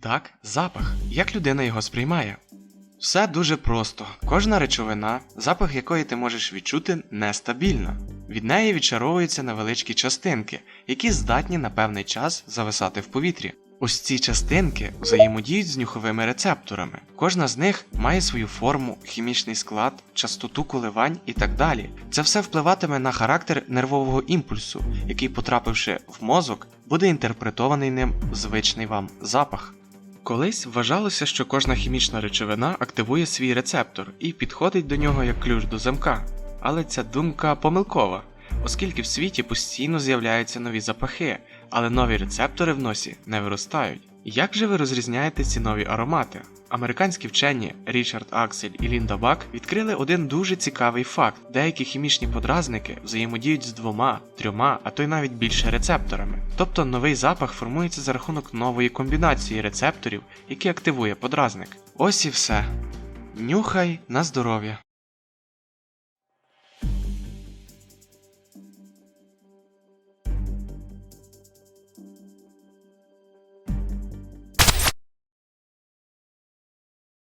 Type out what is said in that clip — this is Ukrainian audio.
так, запах, як людина його сприймає. Все дуже просто. Кожна речовина, запах якої ти можеш відчути, нестабільна. Від неї відчаровуються невеличкі частинки, які здатні на певний час зависати в повітрі. Ось ці частинки взаємодіють з нюховими рецепторами. Кожна з них має свою форму, хімічний склад, частоту коливань і так далі. Це все впливатиме на характер нервового імпульсу, який, потрапивши в мозок, буде інтерпретований ним звичний вам запах. Колись вважалося, що кожна хімічна речовина активує свій рецептор і підходить до нього як ключ до замка. Але ця думка помилкова, оскільки в світі постійно з'являються нові запахи, але нові рецептори в носі не виростають. Як же ви розрізняєте ці нові аромати? Американські вчені Річард Аксель і Лінда Бак відкрили один дуже цікавий факт: деякі хімічні подразники взаємодіють з двома, трьома, а то й навіть більше рецепторами. Тобто новий запах формується за рахунок нової комбінації рецепторів, які активує подразник. Ось і все. Нюхай на здоров'я.